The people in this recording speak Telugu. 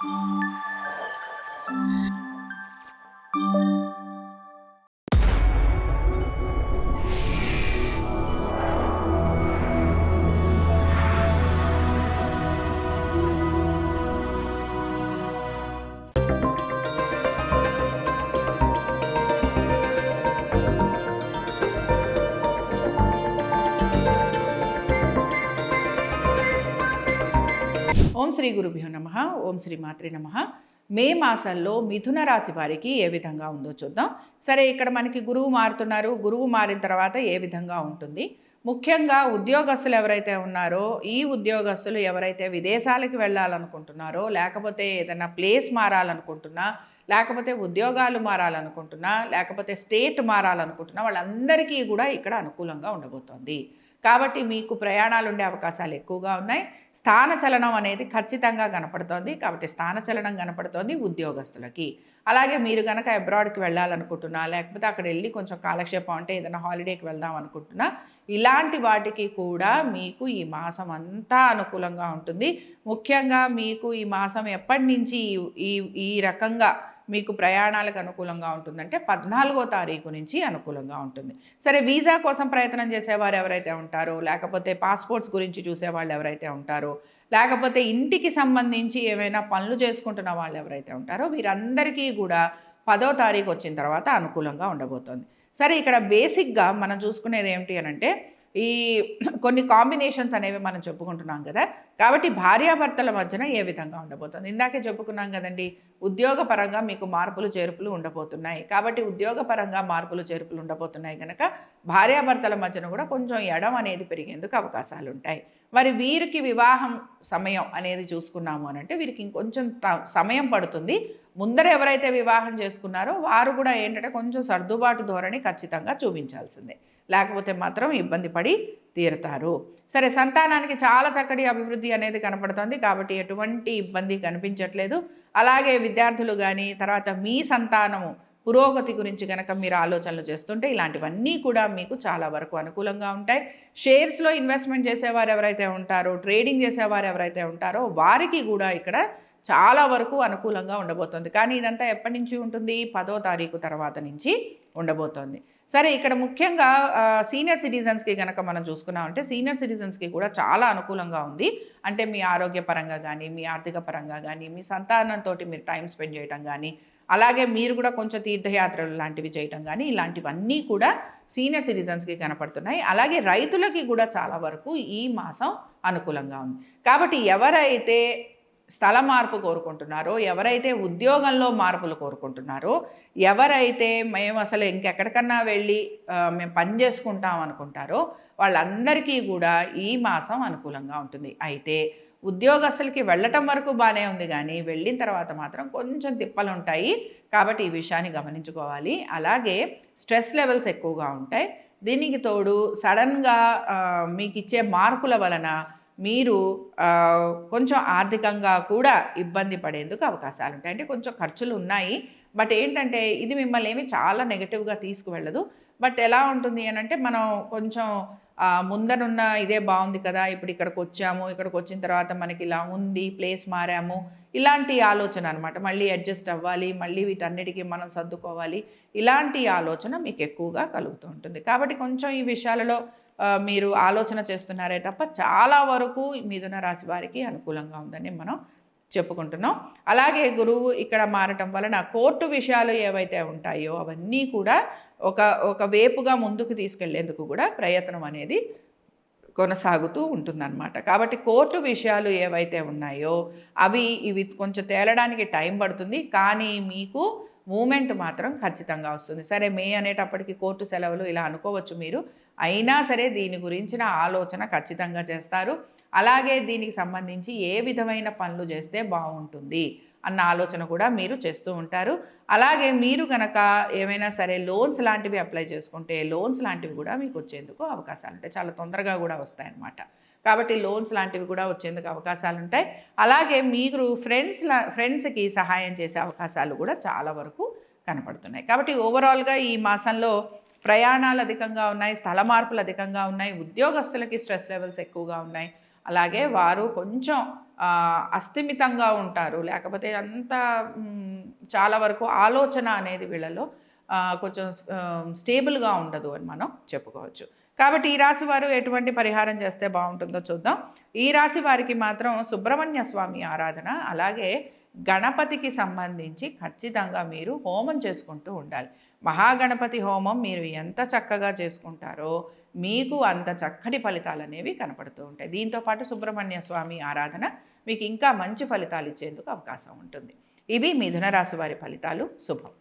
ఓం శ్రీ గురుభ్యో నమ. ఓం శ్రీ మాత్రి నమ. మే మాసంలో మిథున రాశి వారికి ఏ విధంగా ఉందో చూద్దాం. సరే ఇక్కడ మనకి గురువు మారుతున్నారు. గురువు మారిన తర్వాత ఏ విధంగా ఉంటుంది? ముఖ్యంగా ఉద్యోగస్తులు ఎవరైతే ఉన్నారో ఈ ఉద్యోగస్తులు ఎవరైతే విదేశాలకు వెళ్ళాలనుకుంటున్నారో లేకపోతే ఏదైనా ప్లేస్ మారాలనుకుంటున్నా లేకపోతే ఉద్యోగాలు మారాలనుకుంటున్నా లేకపోతే స్టేట్ మారాలనుకుంటున్నా వాళ్ళందరికీ కూడా ఇక్కడ అనుకూలంగా ఉండబోతోంది. కాబట్టి మీకు ప్రయాణాలు ఉండే అవకాశాలు ఎక్కువగా ఉన్నాయి. స్థాన చలనం అనేది ఖచ్చితంగా కనపడుతోంది. కాబట్టి స్థాన చలనం కనపడుతోంది ఉద్యోగస్తులకి. అలాగే మీరు కనుక అబ్రాడ్కి వెళ్ళాలనుకుంటున్నా లేకపోతే అక్కడ వెళ్ళి కొంచెం కాలక్షేపం అంటే ఏదైనా హాలిడేకి వెళ్దాం అనుకుంటున్నా ఇలాంటి వాటికి కూడా మీకు ఈ మాసం అంతా అనుకూలంగా ఉంటుంది. ముఖ్యంగా మీకు ఈ మాసం ఎప్పటి నుంచి ఈ ఈ రకంగా మీకు ప్రయాణాలకు అనుకూలంగా ఉంటుందంటే పద్నాలుగో తారీఖు నుంచి అనుకూలంగా ఉంటుంది. సరే వీసా కోసం ప్రయత్నం చేసేవారు ఎవరైతే ఉంటారో లేకపోతే పాస్పోర్ట్స్ గురించి చూసేవాళ్ళు ఎవరైతే ఉంటారో లేకపోతే ఇంటికి సంబంధించి ఏమైనా పనులు చేసుకుంటున్న వాళ్ళు ఎవరైతే ఉంటారో వీరందరికీ కూడా పదో తారీఖు వచ్చిన తర్వాత అనుకూలంగా ఉండబోతోంది. సరే ఇక్కడ బేసిక్గా మనం చూసుకునేది ఏమిటి అని అంటే ఈ కొన్ని కాంబినేషన్స్ అనేవి మనం చెప్పుకుంటున్నాం కదా కాబట్టి భార్యాభర్తల మధ్యన ఏ విధంగా ఉండబోతుంది? ఇందాకే చెప్పుకున్నాం కదండి ఉద్యోగపరంగా మీకు మార్పులు చేర్పులు ఉండబోతున్నాయి. కాబట్టి ఉద్యోగపరంగా మార్పులు చేర్పులు ఉండబోతున్నాయి కనుక భార్యాభర్తల మధ్యన కూడా కొంచెం ఎడం అనేది పెరిగేందుకు అవకాశాలు ఉంటాయి మరి వీరికి వివాహం సమయం అనేది చూసుకున్నాము అని అంటే వీరికి ఇంకొంచెం త- సమయం పడుతుంది. ముందర ఎవరైతే వివాహం చేసుకున్నారో వారు కూడా ఏంటంటే కొంచెం సర్దుబాటు ధోరణి ఖచ్చితంగా చూపించాల్సిందే. లేకపోతే మాత్రం ఇబ్బంది పడి తీరుతారు. సరే సంతానానికి చాలా చక్కటి అభివృద్ధి అనేది కనపడుతోంది కాబట్టి ఎటువంటి ఇబ్బంది కనిపించట్లేదు. అలాగే విద్యార్థులు కానీ తర్వాత మీ సంతానము పురోగతి గురించి కనుక మీరు ఆలోచనలు చేస్తుంటే ఇలాంటివన్నీ కూడా మీకు చాలా వరకు అనుకూలంగా ఉంటాయి. షేర్స్లో ఇన్వెస్ట్మెంట్ చేసేవారు ఎవరైతే ఉంటారో ట్రేడింగ్ చేసేవారు ఎవరైతే ఉంటారో వారికి కూడా ఇక్కడ చాలా వరకు అనుకూలంగా ఉండబోతోంది. కానీ ఇదంతా ఎప్పటి నుంచి ఉంటుంది? పదో తారీఖు తర్వాత నుంచి ఉండబోతోంది. సరే ఇక్కడ ముఖ్యంగా సీనియర్ సిటిజన్స్కి కనుక మనం చూసుకున్నామంటే సీనియర్ సిటిజన్స్కి కూడా చాలా అనుకూలంగా ఉంది. అంటే మీ ఆరోగ్య పరంగా కానీ మీ ఆర్థిక పరంగా కానీ మీ సంతానంతో మీరు టైం స్పెండ్ చేయడం కానీ అలాగే మీరు కూడా కొంచెం తీర్థయాత్రలు లాంటివి చేయటం కానీ ఇలాంటివన్నీ కూడా సీనియర్ సిటిజన్స్కి కనపడుతున్నాయి. అలాగే రైతులకి కూడా చాలా వరకు ఈ మాసం అనుకూలంగా ఉంది. కాబట్టి ఎవరైతే స్థల మార్పు కోరుకుంటున్నారో ఎవరైతే ఉద్యోగంలో మార్పులు కోరుకుంటున్నారో ఎవరైతే మేము అసలు ఇంకెక్కడికన్నా వెళ్ళి మేము పని చేసుకుంటాం అనుకుంటారో వాళ్ళందరికీ కూడా ఈ మాసం అనుకూలంగా ఉంటుంది. అయితే ఉద్యోగస్తులకి వెళ్ళటం వరకు బాగానే ఉంది కానీ వెళ్ళిన తర్వాత మాత్రం కొంచెం తిప్పలు ఉంటాయి. కాబట్టి ఈ విషయాన్ని గమనించుకోవాలి. అలాగే స్ట్రెస్ లెవెల్స్ ఎక్కువగా ఉంటాయి. దీనికి తోడు సడన్గా మీకు ఇచ్చే మార్పుల వలన మీరు కొంచెం ఆర్థికంగా కూడా ఇబ్బంది పడేందుకు అవకాశాలు ఉంటాయి అంటే కొంచెం ఖర్చులు ఉన్నాయి బట్ ఏంటంటే ఇది మిమ్మల్ని ఏమి చాలా నెగిటివ్గా తీసుకువెళ్ళదు. బట్ ఎలా ఉంటుంది అని అంటే మనం కొంచెం ఆ, ముందరున్న ఇదే బాగుంది కదా ఇప్పుడు ఇక్కడికి వచ్చాము ఇక్కడికి వచ్చిన తర్వాత మనకి ఇలా ఉంది ప్లేస్ మారాము ఇలాంటి ఆలోచన అనమాట మళ్ళీ అడ్జస్ట్ అవ్వాలి మళ్ళీ వీటన్నిటికీ మనం సర్దుకోవాలి. ఇలాంటి ఆలోచన మీకు ఎక్కువగా కలుగుతూ ఉంటుంది. కాబట్టి కొంచెం ఈ విషయాలలో మీరు ఆలోచన చేస్తున్నారే తప్ప చాలా వరకు మిథున రాశి వారికి అనుకూలంగా ఉందని మనం చెప్పుకుంటున్నాం. అలాగే గురువు ఇక్కడ మారటం వలన కోర్టు విషయాలు ఏవైతే ఉంటాయో అవన్నీ కూడా ఒక ఒక వేపుగా ముందుకు తీసుకెళ్ళేందుకు కూడా ప్రయత్నం అనేది కొనసాగుతూ ఉంటుందన్నమాట. కాబట్టి కోర్టు విషయాలు ఏవైతే ఉన్నాయో అవి ఇవి కొంచెం తేలడానికి టైం పడుతుంది. కానీ మీకు మూమెంట్ మాత్రం ఖచ్చితంగా వస్తుంది. సరే మే అనేటప్పటికి కోర్టు సెలవులు ఇలా అనుకోవచ్చు మీరు. అయినా సరే దీని గురించిన ఆలోచన ఖచ్చితంగా చేస్తారు. అలాగే దీనికి సంబంధించి ఏ విధమైన పనులు చేస్తే బాగుంటుంది అన్న ఆలోచన కూడా మీరు చేస్తూ ఉంటారు. అలాగే మీరు కనుక ఏమైనా సరే లోన్స్ లాంటివి అప్లై చేసుకుంటే లోన్స్ లాంటివి కూడా మీకు వచ్చేందుకు అవకాశాలు ఉంటాయి. చాలా తొందరగా కూడా వస్తాయన్నమాట కాబట్టి లోన్స్ లాంటివి కూడా వచ్చేందుకు అవకాశాలు ఉంటాయి. అలాగే మీరు ఫ్రెండ్స్ ఫ్రెండ్స్కి సహాయం చేసే అవకాశాలు కూడా చాలా వరకు కనపడుతున్నాయి. కాబట్టి ఓవరాల్గా ఈ మాసంలో ప్రయాణాలు అధికంగా ఉన్నాయి స్థల మార్పులు అధికంగా ఉన్నాయి ఉద్యోగస్తులకి స్ట్రెస్ లెవెల్స్ ఎక్కువగా ఉన్నాయి. అలాగే వారు కొంచెం అస్థిమితంగా ఉంటారు. లేకపోతే అంత చాలా వరకు ఆలోచన అనేది వీళ్ళలో కొంచెం స్టేబుల్గా ఉండదు అని మనం చెప్పుకోవచ్చు. కాబట్టి ఈ రాశి వారు ఎటువంటి పరిహారం చేస్తే బాగుంటుందో చూద్దాం. ఈ రాశి వారికి మాత్రం సుబ్రహ్మణ్య స్వామి ఆరాధన అలాగే గణపతికి సంబంధించి ఖచ్చితంగా మీరు హోమం చేసుకుంటూ ఉండాలి. మహాగణపతి హోమం మీరు ఎంత చక్కగా చేసుకుంటారో మీకు అంత చక్కటి ఫలితాలు అనేవి కనపడుతూ ఉంటాయి. దీంతో పాటు సుబ్రహ్మణ్య స్వామి ఆరాధన మీకు ఇంకా మంచి ఫలితాలు ఇచ్చేందుకు అవకాశం ఉంటుంది. ఇవి మిథున రాశి వారి ఫలితాలు. శుభం.